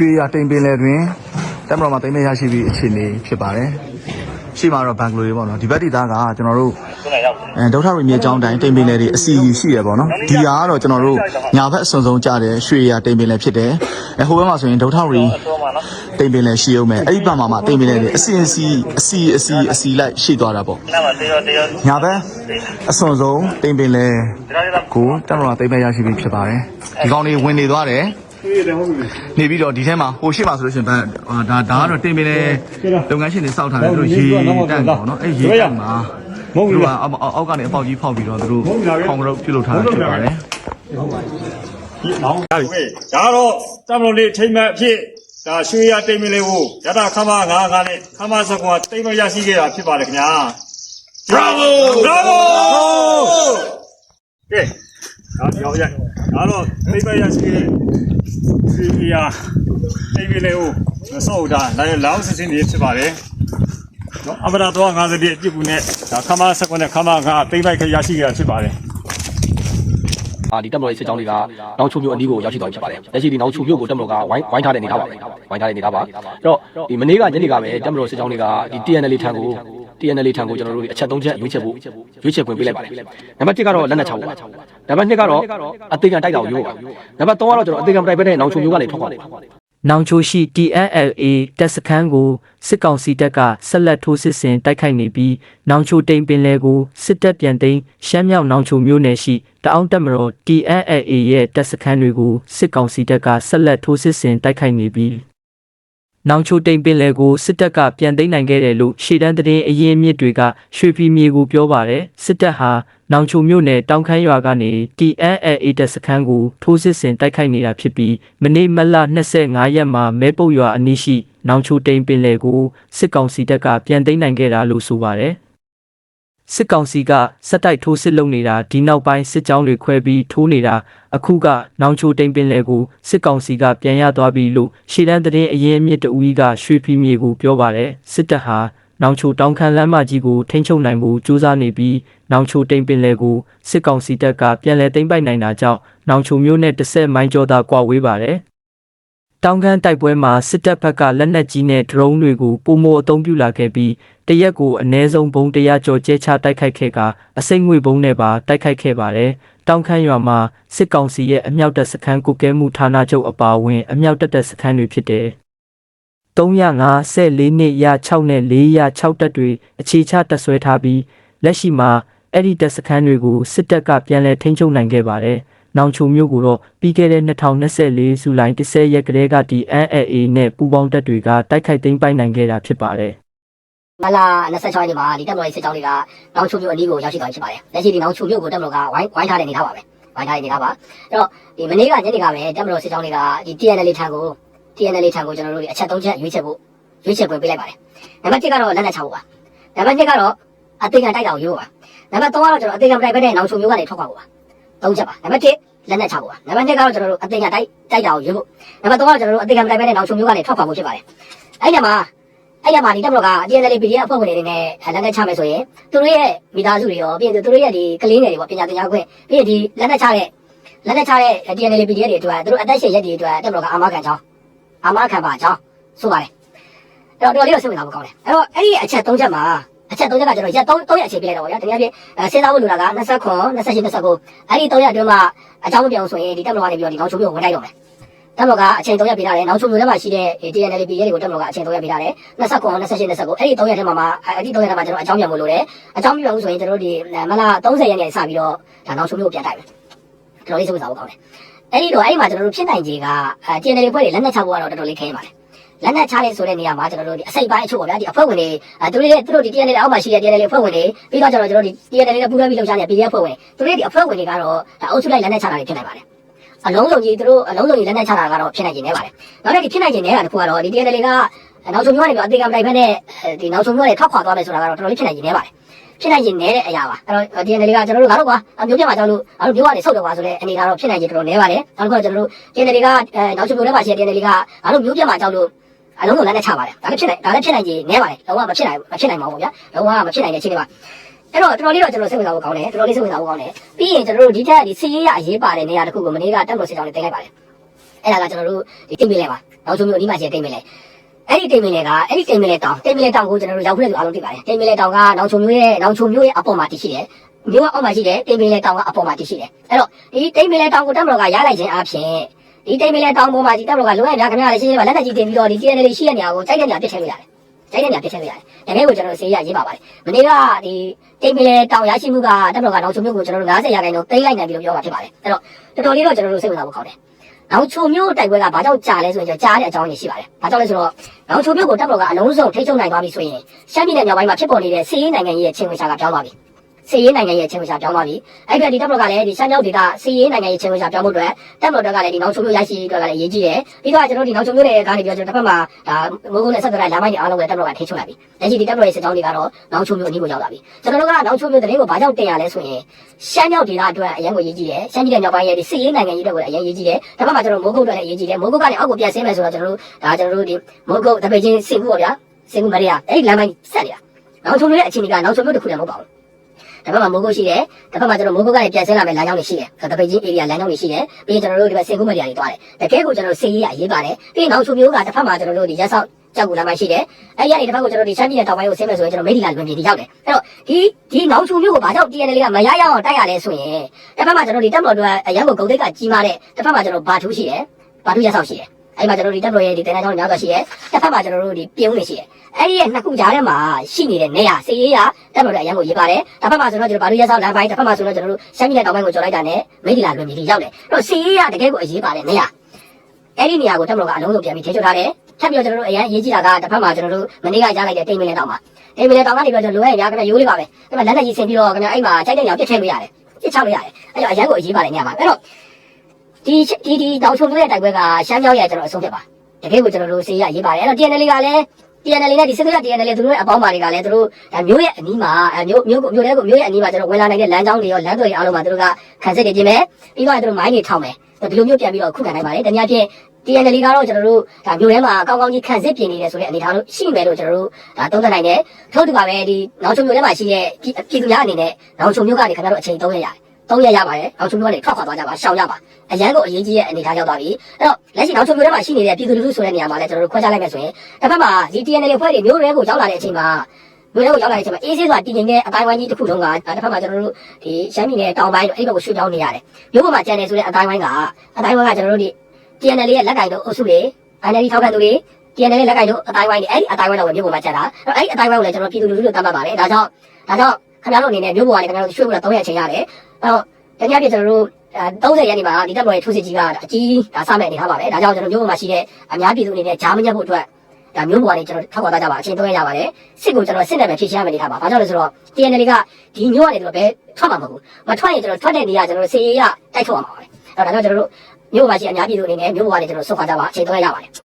ရွှေရတိမ်ပင်လယ်တွင်တက်မတော်မှာတိမ်မဲ့ရရှိပြီးအခြေအနေဖြစ်ပါတယ်ရှိမှာတော့ဘန်ဂလိုတွေပေါ့နော်ဒီဘက်ဒေသကကျွန်တော်တို့အဲဒေါက်တာရီမြေအကြောင်းတိုင်းတိမ်ပင်လယ်တွေအစီအစီရှိရပေါ့နော်ဒီဟာကတော့ကျွန်တော်တို့ညာဘက်အစွန်ဆုံးကြတဲ့ရွှေရတိမ်ပင်လယ်ဖြစ်တယ်အဲဟိုဘက်မှာဆိုရင်ဒေါက်တာရီတိမ်ပင်လယ်ရှိအောင်မယ်အဲ့ဒီဘက်မှာမှတိမ်ပင်လယ်တွေအစီအစီအစီအစီအစီလိုက်ရှိသွားတာပေါ့နားမှာတေရောတေရောညာဘက်အစွန်ဆုံးတိမ်ပင်လယ်ကိုတက်မတော်တိမ်မဲ့ရရှိပြီးဖြစ်ပါတယ်ဒီကောင်တွေဝင်နေသွားတယ် နေပြီးတော့ဒီထဲမှာဟိုရှိမှဆိုလို့ရှိရင်ဗန်ဟာဒါဒါကတော့တင်ပင်လေလုပ်ငန်းရှင်တွေစောက်ထားတယ်သူတို့ရေတန့်ပေါ့နော်အဲ့ရေတန့်မှာသူတို့ကအောက်အောက်ကနေအပေါက်ကြီးဖောက်ပြီးတော့သူတို့ခေါင်းကတော့ပြုတ်လုပ်ထားတာဖြစ်ပါတယ်နောင်ဒါတော့တမလို့လေးထိမ့်မဲ့အဖြစ်ဒါရွှေရတိမ်မလေးကိုရတာခမငါးငါးနဲ့ခမစကွာတိမ်မရရှိခဲ့တာဖြစ်ပါတယ်ခင်ဗျာ Bravo Bravo ကဲဒါကြောက်ရ ဒါတော့တိမ်မရရှိခဲ့ရွှေရတိမ်မလေးကိုမစောက်တာလည်းလောင်းစစ်စင်းနေဖြစ်ပါတယ်နော်အမရတော့50ပြည့်အပြစ်ကူနဲ့ဒါခမစကွာနဲ့ခမငါးတိမ်မိုက်ခရရှိခဲ့တာဖြစ်ပါတယ် အာဒီတက်မတော်ရဲ့စစ်ကြောင်းတွေကနောင်ချုံမျိုးအနီးကိုရောက်ရှိသွားပြီဖြစ်ပါတယ်လက်ရှိဒီနောင်ချုံမျိုးကိုတက်မတော်ကဝိုင်းဝိုင်းထားတဲ့အနေထားပါပဲဝိုင်းထားတဲ့အနေထားပါအဲ့တော့ဒီမနေ့ကညနေကပဲတက်မတော်စစ်ကြောင်းတွေကဒီ TNL ထံကို TNL ထံကိုကျွန်တော်တို့အချက်၃ချက်ရွေးချက်ဖို့ရွေးချက်ခွင့်ပေးလိုက်ပါတယ်နံပါတ်1ကတော့လက်နက်ချဖို့ပါနံပါတ်2ကတော့အသေးကံတိုက်တာကိုရိုးပါနံပါတ်3ကတော့ကျွန်တော်အသေးကံတိုက်ပဲတဲ့နောင်ချုံမျိုးကနေထွက်သွားတယ် နောင်ချိုရှိ TNLA တပ်စခန်းကိုစစ်ကောင်စီတပ်ကဆက်လက်ထိုးစစ်ဆင်တိုက်ခိုက်နေပြီးနောင်ချိုတိမ်ပင်လယ်ကိုစစ်တပ်ပြန်သိမ်းရှမ်းမြောက်နောင်ချိုမြို့နယ်ရှိတအောင်းတပ်မတော် TNLA ရဲ့တပ်စခန်းတွေကိုစစ်ကောင်စီတပ်ကဆက်လက်ထိုးစစ်ဆင်တိုက်ခိုက်နေပြီး နောင်ချိုတိမ်ပင်လယ်ကိုစစ်တပ်ကပြန်သိမ်းနိုင်ခဲ့တယ်လို့ရှေ့တန်းသတင်းအရင်းအမြစ်တွေကရွှေဖီမြေကိုပြောပါတယ်စစ်တပ်ဟာနောင်ချိုမြို့နယ်တောင်ခမ်းရွာကနေ TNLA တပ်စခန်းကိုထိုးစစ်ဆင်တိုက်ခိုက်နေတာဖြစ်ပြီးမနေ့မတ်လ25ရက်မှာမဲပုတ်ရွာအနီးရှိနောင်ချိုတိမ်ပင်လယ်ကိုစစ်ကောင်စီတပ်ကပြန်သိမ်းနိုင်ခဲ့တာလို့ဆိုပါတယ် စစ်ကောင်စီကစက်တိုက်ထိုးစစ်လုပ်နေတာဒီနောက်ပိုင်းစစ်ကြောင်းတွေခွဲပြီးထိုးနေတာအခုကနောင်ချိုတိမ်ပင်လယ်ကိုစစ်ကောင်စီကပြန်ရသွားပြီလို့ရှေ့တန်းသတင်းအရင်းအမြစ်တဦးကရွှေဖီမြေကိုပြောပါတယ်စစ်တပ်ဟာနောင်ချိုတောင်ခမ်းလမ်းမကြီးကိုထိန်းချုပ်နိုင်မှုစူးစမ်းနေပြီးနောင်ချိုတိမ်ပင်လယ်ကိုစစ်ကောင်စီတပ်ကပြန်လည်သိမ်းပိုက်နိုင်တာကြောင့်နောင်ချိုမျိုးနဲ့တစ်ဆက်မိုင်းကျော်သာကွာဝေးပါတယ် တောင်ခမ်းတိုက်ပွဲမှာစစ်တပ်ဘက်ကလက်နက်ကြီးနဲ့ဒရုန်းတွေကိုပုံမအုံပြုလာခဲ့ပြီးတရက်ကိုအ ਨੇ ဆုံးဘုံ100ကျော်ကျဲချတိုက်ခိုက်ခဲ့ကအစိမ့်ငွေဘုံနဲ့ပါတိုက်ခိုက်ခဲ့ပါတယ်။တောင်ခမ်းရွာမှာစစ်ကောင်စီရဲ့အမြောက်တပ်စခန်းကုကဲမှုဌာနချုပ်အပါအဝင်အမြောက်တပ်တပ်စခန်းတွေဖြစ်တယ်။354နှစ်ရ6နဲ့4ရ6တက်တွေအခြေချတက်ဆွဲထားပြီးလက်ရှိမှာအဲ့ဒီတပ်စခန်းတွေကိုစစ်တပ်ကပြန်လည်ထိန်းချုပ်နိုင်ခဲ့ပါတယ်။ နောင်ချိုမျိုးကိုတော့ပြီးခဲ့တဲ့2024ဇူလိုင်10ရက်ကလေးကဒီ NLA နဲ့ပူးပေါင်းတပ်တွေကတိုက်ခိုက်သိမ်းပိုက်နိုင်ခဲ့တာဖြစ်ပါတယ်။မလာ26ရက်နေ့မှာဒီတက်မတော်ရေးစစ်ကြောင်းတွေကနောင်ချုံမြို့အနီးကိုရောက်ရှိသွားပြီဖြစ်ပါတယ်။လက်ရှိဒီနောင်ချုံမြို့ကိုတက်မတော်ကဝိုင်းဝိုင်းထားတဲ့အနေထားပါပဲ။ဝိုင်းထားတဲ့အနေထားပါ။အဲ့တော့ဒီမနေ့ကညနေကပဲတက်မတော်စစ်ကြောင်းတွေကဒီ TNL ထံကို TNL ထံကိုကျွန်တော်တို့အချက်၃ချက်ရွေးချက်ဖို့ရွေးချက်ပွင့်ပေးလိုက်ပါတယ်။နံပါတ်1ကတော့လက်နက်ချဖို့ပါ။နံပါတ်2ကတော့အသေးခံတိုက်တာကိုရိုးပါ။နံပါတ်3ကတော့ကျွန်တော်အသေးခံတိုက်ပဲတဲ့နောင်ချုံမြို့ကနေထွက်ခွာဖို့ပါ။ ၃ချက်ပါ။နံပါတ်1လက်နက်ချဖို့ပါ။နံပါတ်2ကတော့ကျွန်တော်တို့အသေးခံတိုက်တိုက်တာကိုရိုးဖို့။နံပါတ်3ကတော့ကျွန်တော်တို့အသေးခံတိုက်ပဲတဲ့နောင်ချုံမြို့ကနေထွက်ခွာဖို့ဖြစ်ပါတယ်။အဲ့ဒီမှာအဲ့ရမှာဒီတက်မလို့က DNL PDF အဖွဲ့ဝင်တွေနဲ့လက်နက်ချမယ်ဆိုရင်သူတို့ရဲ့မိသားစုတွေရောပြီးရင်သူတို့ရဲ့ဒီကလေးငယ်တွေပေါ့ပညာသင်ကြားခွင့်ပြီးရင်ဒီလက်နက်ချတဲ့လက်နက်ချတဲ့ DNL PDF တွေအတွက်သူတို့အသက်ရှင်ရက်တွေအတွက်တက်မလို့ကအာမခံကြောင်းအာမခံပါကြောင်းဆိုပါတယ်အဲ့တော့တော်လေးတော့စိတ်ဝင်စားဖို့ကောင်းတယ်အဲ့တော့အဲ့ဒီအချက်၃ချက်မှာ အချက်၃ချက်ကကျွန်တော်ရက်၃၃ရက်အခြေပြလိုက်တော့ဗောဗျာတကယ်ပြစဉ်းစားဖို့လိုတာက29 28 29အဲ့ဒီ၃ရက်အတွင်းမှာအကြောင်းမပြောင်းဆိုရင်ဒီတက်မလို့ကနေပြီးတော့ဒီကောင်ချိုးမျိုးကိုဝင်လိုက်တော့မယ်တက်မတော်ကအချိန်3ရက်ပေးထားတယ်နောက်ဆုံးမျိုးထဲမှာရှိတဲ့ TNL PD တွေကိုတက်မတော်ကအချိန်3ရက်ပေးထားတယ်29 28 29အဲ့ဒီ3ရက်ထဲမှာမှအဲ့ဒီ3ရက်ထဲမှာကျွန်တော်အကြောင်းပြန်မလို့လေအကြောင်းပြန်လို့ဆိုရင်ကျွန်တော်တို့ဒီမလား30ရက်နေစပြီးတော့ဒါနောက်ဆုံးမျိုးကိုပြန်တိုက်မယ်ကျွန်တော်လေးစိတ်ဝင်စားဖို့ကောင်းတယ်အဲ့ဒီတော့အဲ့ဒီမှာကျွန်တော်တို့ဖြစ်နိုင်ခြေကအဲ TNL ဖွဲ့တွေလက်နက်ချဖို့ကတော့တော်တော်လေးခဲရင်ပါတယ် လက်နက်ချတဲ့ဆိုတဲ့နေရာမှာကျွန်တော်တို့ဒီအစိပ်ပိုင်းအချို့ပေါ့ဗျာဒီအဖွဲ့ဝင်တွေအဲသူတို့ရဲ့သူတို့ဒီ TNL အောက်မှာရှိတဲ့ TNL အဖွဲ့ဝင်တွေပြီးတော့ကျွန်တော်တို့ဒီ TNL နဲ့ပူးတွဲပြီးလှုပ်ရှားနေတဲ့ PDF အဖွဲ့ဝင်တွေသူတို့ဒီအဖွဲ့ဝင်တွေကတော့ဒါအုပ်စုလိုက်လက်နက်ချတာတွေဖြစ်နိုင်ပါတယ်အလုံးစုံကြီးသူတို့အလုံးစုံကြီးလက်နက်ချတာကတော့ဖြစ်နိုင်ခြင်းနဲ့ပါတယ်။နောက်တစ်ခါဖြစ်နိုင်ခြင်းနဲ့ကတခုကတော့ဒီ TNL ကနောက်ဆုံးမျိုးကနေပြီးအသေးကမတိုက်ဖက်နဲ့ဒီနောက်ဆုံးမျိုးကနေထောက်ခွာသွားမယ်ဆိုတာကတော့တော်တော်လေးဖြစ်နိုင်ခြင်းနဲ့ပါတယ်။ဖြစ်နိုင်ခြင်းနဲ့တဲ့အရာပါ။အဲ့တော့ TNL ကကျွန်တော်တို့ငါတို့ကွာမျိုးပြမှာကြောက်လို့ငါတို့မျိုးကနေဆုတ်တော့ကွာဆိုတဲ့အနေကတော့ဖြစ်နိုင်ခြင်းတော်တော်နည်းပါတယ်။နောက်တစ်ခါကျွန်တော်တို့ TNL ကနောက်ဆုံးမျိုးထဲမှာရှိတဲ့ TNL ကငါတို့မျိုးပြမှာကြောက်လို့ အလုံးစုံလက်နက်ချပါတယ်။ဒါလည်းဖြစ်နိုင်ဒါလည်းဖြစ်နိုင်ခြင်းနည်းပါတယ်။လုံးဝမဖြစ်နိုင်မဖြစ်နိုင်ပါဘူးဗျာ။လုံးဝမဖြစ်နိုင်တဲ့အခြေအနေပါ။အဲ့တော့တော်တော်လေးတော့ကျွန်တော်စိတ်ဝင်စားဖို့ကောင်းတယ်တော်တော်လေးစိတ်ဝင်စားဖို့ကောင်းတယ်ပြီးရင်ကျွန်တော်တို့ဒီထက်ဒီစီးရေးရအရေးပါတဲ့နေရာတစ်ခုကိုမနေ့ကတက်လို့စစ်ကြောင်းလေးတင်လိုက်ပါတယ်အဲ့ဒါကကျွန်တော်တို့ဒီတိမ်ပင်လေပါနောက်ချုံမျိုးအနီးမှာရှိတဲ့တိမ်ပင်လေအဲ့ဒီတိမ်ပင်လေကအဲ့ဒီတိမ်ပင်လေတောင်တိမ်ပင်လေတောင်ကိုကျွန်တော်တို့ရောက်ခဲ့တဲ့သူအားလုံးသိပါတယ်တိမ်ပင်လေတောင်ကနောက်ချုံမျိုးရဲ့နောက်ချုံမျိုးရဲ့အပေါ်မှာတည်ရှိတယ်မျိုးကအောက်မှာရှိတယ်တိမ်ပင်လေတောင်ကအပေါ်မှာတည်ရှိတယ်အဲ့တော့ဒီတိမ်ပင်လေတောင်ကိုတက်မတော်ကရလိုက်ခြင်းအပြင် ဒီတိမ်ပင်လေတောင်ပေါ်မှာဒီတက်မတော်ကလိုရများခင်ဗျားလည်းရှင်းရှင်းပါလက်သက်ကြီးတင်ပြီးတော့ဒီ TNL ရှိတဲ့နေရာကိုတိုက်တဲ့နေရာပြစ်ထည့်လို့ရတယ်တိုက်တဲ့နေရာပြစ်ထည့်လို့ရတယ်တကယ်ကိုကျွန်တော်တို့စေးရရေးပါပါတယ်မနေ့ကဒီတိမ်ပင်လေတောင်ရရှိမှုကတက်မတော်ကနောက်ချုံမျိုးကိုကျွန်တော်တို့90ရာခိုင်နှုန်းသိမ်းလိုက်နိုင်ပြီလို့ပြောမှာဖြစ်ပါတယ်အဲ့တော့တော်တော်လေးတော့ကျွန်တော်တို့စိတ်ဝင်စားဖို့ကောင်းတယ်နောက်ချုံမျိုးတိုက်ပွဲကဘာကြောင့်ကြာလဲဆိုရင်ကြားတဲ့အကြောင်းကြီးရှိပါတယ်။ဘာကြောင့်လဲဆိုတော့နောက်ချုံမျိုးကိုတပ်မတော်ကအလုံးစုံထိချုံနိုင်သွားပြီဆိုရင်ရှမ်းပြည်နယ်မြောက်ပိုင်းမှာဖြစ်ပေါ်နေတဲ့စီးရေးနိုင်ငံရေးရဲ့ချင်းဝင်ရှာကပြောင်းသွားပြီ။ စီးရေးနိုင်ငံရေးချင်းဝင်ရှာပြောင်းသွားပြီ။အဲ့ဒီဒီတပ်မတော်ကလည်းဒီရှမ်းမြောက်ဒေသစီးရေးနိုင်ငံရေးချင်းဝင်ရှာပြောင်းဖို့အတွက်တပ်မတော်ကလည်းဒီနောက်ချုံမျိုးရရှိအတွက်ကလည်းအရေးကြီးတယ်။ပြီးတော့ကျွန်တော်ဒီနောက်ချုံမျိုးတွေကနေပြောကျွန်တော်တစ်ဖက်မှာဒါမိုးကုန်းနဲ့ဆက်သွယ်တဲ့လမ်းမိုင်းတွေအားလုံးလည်းတပ်မတော်ကထိချုံလိုက်ပြီ။လက်ရှိဒီတပ်မတော်ရဲ့စစ်ကြောင်းတွေကတော့နောက်ချုံမျိုးအနည်းကိုရောက်လာပြီ။ကျွန်တော်တို့ကနောက်ချုံမျိုးတရင်ကိုဘာကြောင့်တင်ရလဲဆိုရင်ရှမ်းမြောက်ဒေသအတွက်အရင်ကိုရေးကြည့်တယ်။ရှမ်းပြည်နယ်မြောက်ပိုင်းရဲ့ဒီစီးရေးနိုင်ငံရေးအတွက်ကိုလည်းအရင်ရေးကြည့်တယ်။တစ်ဖက်မှာကျွန်တော်မိုးကုတ်အတွက်လည်းရေးကြည့်တယ်။မိုးကုတ်ကနေအောက်ကိုပြန်ဆင်းမယ်ဆိုတော့ကျွန်တော်တို့ဒါကျွန်တော်တို့ဒီမိုးကုတ်တပိတ်ချင်းစင်ကူပေါ့ဗျာ။စင်ကူမရရအဲ့ဒီလမ်းမိုင်းဆက်နေတာ။နောက်ချုံမျိုးရဲ့အခြေအနေကနောက်ချုံမျိုးတစ်ခုလည်းမဟုတ်ပါဘူး။ တစ်ဖက်မှာမိုးကုတ်ရှိတယ်။တစ်ဖက်မှာကျွန်တော်မိုးကုတ်ကနေပြန်ဆင်းလာမယ်လမ်းကြောင်းတွေရှိတယ်။တပိတ်ချင်း area လမ်းကြောင်းတွေရှိတယ်။ပြီးရင်ကျွန်တော်တို့ဒီဘက်စင်ကူမရရတွေတွားတယ်။တကယ်ကိုကျွန်တော်တို့စီးရေးအရေးပါတယ်။ပြီးရင်နောက်ချုံမျိုးကတစ်ဖက်မှာကျွန်တော်တို့ဒီရက်ဆောက်ကြောက်ကူလမ်းမိုင်းရှိတယ်။အဲ့ဒီကနေတစ်ဖက်ကိုကျွန်တော်ဒီရှမ်းပြည်နယ်တောင်ပိုင်းကိုဆင်းမယ်ဆိုရင်ကျွန်တော်မိဒီလာလွန်ပြည်တီရောက်တယ်။အဲ့တော့ဒီဒီနောက်ချုံမျိုးကိုဘာကြောင့် TNL ကမရရအောင်တိုက်ရလဲဆိုရင်တစ်ဖက်မှာကျွန်တော်ဒီတက်မတော်တို့အရန်ကိုဂုံတိတ်ကကြီးမားတဲ့တစ်ဖက်မှာကျွန်တော်ဘာထူးရှိတယ်။ဘာထူးရက်ဆောက်ရှိတယ်။ အဲ့ဒီမှာကျွန်တော်ဒီတက်တော်ရဲ့ဒီတင်တန်းချောင်းများစွာရှိရဲတစ်ဖက်မှာကျွန်တော်တို့ဒီပြုံးနေရှိရဲအဲ့ဒီရဲ့နှစ်ခုကြားထဲမှာရှိနေတဲ့နေရစေရေးရတက်တော်တဲ့အရန်ကိုရေးပါတယ်တစ်ဖက်မှာဆိုတော့ကျွန်တော်ဘာလို့ရဲဆောက်လမ်းပိုင်းတစ်ဖက်မှာဆိုတော့ကျွန်တော်တို့ရှမ်းပြည်နယ်တောင်ပိုင်းကိုကြော်လိုက်တာနဲ့မိဒီလာလွန်ပြည်တီရောက်တယ်အဲ့တော့စေရေးရတကယ်ကိုအရေးပါတယ်နေရအဲ့ဒီနေရာကိုတက်တော်ကအလုံးစုံပြန်ပြီးထိချုပ်ထားတယ်ထပ်ပြီးတော့ကျွန်တော်တို့အရန်ရေးကြည့်တာကတစ်ဖက်မှာကျွန်တော်တို့မနေ့ကရလိုက်တဲ့တိမ်မင်းလေးတောင်မှာတိမ်မင်းလေးတောင်ကနေပြီးတော့ကျွန်တော်လိုရရခင်ဗျရိုးလေးပါပဲအဲ့မှာလက်လက်ကြီးဆင်ပြီးတော့ခင်ဗျအဲ့မှာချိန်တဲ့ညောင်ပြစ်ထည့်လို့ရတယ်ပြစ်ချလို့ရတယ်အဲ့တော့အရန်ကိုအရေးပါတယ်နေရာမှာအဲ့တော့ ဒီဒီဒီတောင်ချုံတို့ရဲ့တိုက်ပွဲကရှမ်းမြောက်ရဲ့ကျွန်တော်အဆုံးဖြတ်ပါတကယ်ကိုကျွန်တော်တို့စေးရရေးပါတယ်အဲ့တော့ TNL ကလည်း TNL နဲ့ဒီစစ်သွေးရ TNL သူတို့ရဲ့အပေါင်းပါတွေကလည်းသူတို့ဒါမျိုးရဲ့အနီးမှာအဲမျိုးမျိုးမျိုးတဲ့ကိုမျိုးရဲ့အနီးမှာကျွန်တော်ဝင်လာနိုင်တဲ့လမ်းကြောင်းတွေရောလမ်းသွယ်တွေအားလုံးမှာသူတို့ကခံစစ်တွေပြင်မယ်ပြီးတော့သူတို့မိုင်းတွေထောင်မယ်ဒီလိုမျိုးပြန်ပြီးတော့ခုခံနိုင်ပါတယ်တနည်းအားဖြင့် TNL ကတော့ကျွန်တော်တို့ဒါမျိုးထဲမှာကောင်းကောင်းကြီးခံစစ်ပြင်နေတယ်ဆိုတဲ့အနေအထားလို့ရှိမယ်လို့ကျွန်တော်တို့ဒါသုံးသပ်နိုင်တယ်ထို့တူပါပဲဒီနောက်ချုံမျိုးထဲမှာရှိတဲ့ပြည်သူများအနေနဲ့နောက်ချုံမျိုးကနေခင်ဗျားတို့အချိန်3ရက်ရတယ် သုံးရက်ရပါတယ်နောက်ချုံမျိုးကနေထွက်ခွာသွားကြပါရှောင်ကြပါအရန်ကိုအရေးကြီးတဲ့အနေအထားရောက်သွားပြီအဲ့တော့လက်ရှိနောက်ချုံမျိုးထဲမှာရှိနေတဲ့ပြည်သူလူထုဆိုတဲ့နေရာမှာလည်းကျွန်တော်တို့ခွဲခြားလိုက်မယ်ဆိုရင်တစ်ဖက်မှာဒီ TNL ဖွဲ့တွေမျိုးတွေကိုရောက်လာတဲ့အချိန်မှာမျိုးတွေကိုရောက်လာတဲ့အချိန်မှာအေးဆေးစွာတည်ငြိမ်တဲ့အတိုင်းဝိုင်းကြီးတစ်ခုလုံးကတစ်ဖက်မှာကျွန်တော်တို့ဒီရှမ်းပြည်နယ်တောင်ပိုင်းတို့အဲ့ဒီဘက်ကိုရွှေ့ပြောင်းနေရတယ်မျိုးပေါ်မှာကျန်နေဆိုတဲ့အတိုင်းဝိုင်းကအတိုင်းဝိုင်းကကျွန်တော်တို့ဒီ TNL ရဲ့လက်ကင်တို့အုပ်စုတွေ INL ထောက်ခံသူတွေ TNL လက်ကင်တို့အတိုင်းဝိုင်းတွေအဲ့ဒီအတိုင်းဝိုင်းတော့မျိုးပေါ်မှာကျန်တာအဲ့ဒီအတိုင်းဝိုင်းကိုလည်းကျွန်တော်ပြည်သူလူထုတို့တတ်မှတ်ပါတယ်ဒါကြောင့်ဒါကြောင့်ခင်ဗျားတို့အနေနဲ့မျိုးပေါ်ကနေခင်ဗျားတို့ရွှေ့ဖို့တော့3ရက်ချိန်ရတယ် အဲ့တော့တကယ်ပြကျွန်တော်တို့30ရက်နေမှာဒီတက်မတော်ရဲ့ထိုးစစ်ကြီးကအကြီးဒါစမဲ့အနေထားပါပဲဒါကြောင့်ကျွန်တော်မျိုးပေါ်မှာရှိတဲ့အများပြည်သူအနေနဲ့ဂျာမညက်ဖို့အတွက်ဒါမျိုးပေါ်ကနေကျွန်တော်ထောက်ခွာသွားကြပါအချိန်3ရက်ရပါတယ်စစ်ကိုကျွန်တော်စစ်နဲ့ပဲဖြည့်ရှင်းရမယ်အနေထားပါဘာကြောင့်လဲဆိုတော့ TNL ကဒီမျိုးကနေကျွန်တော်ပဲထွက်မှာမဟုတ်ဘူးမထွက်ရင်ကျွန်တော်ထွက်တဲ့နေရာကျွန်တော်စေရရတိုက်ထုတ်ရမှာပါပဲအဲ့တော့ဒါကြောင့်ကျွန်တော်တို့မျိုးပေါ်မှာရှိအများပြည်သူအနေနဲ့မျိုးပေါ်ကနေကျွန်တော်ဆုတ်ခွာကြပါအချိန်3ရက်ရပါတယ်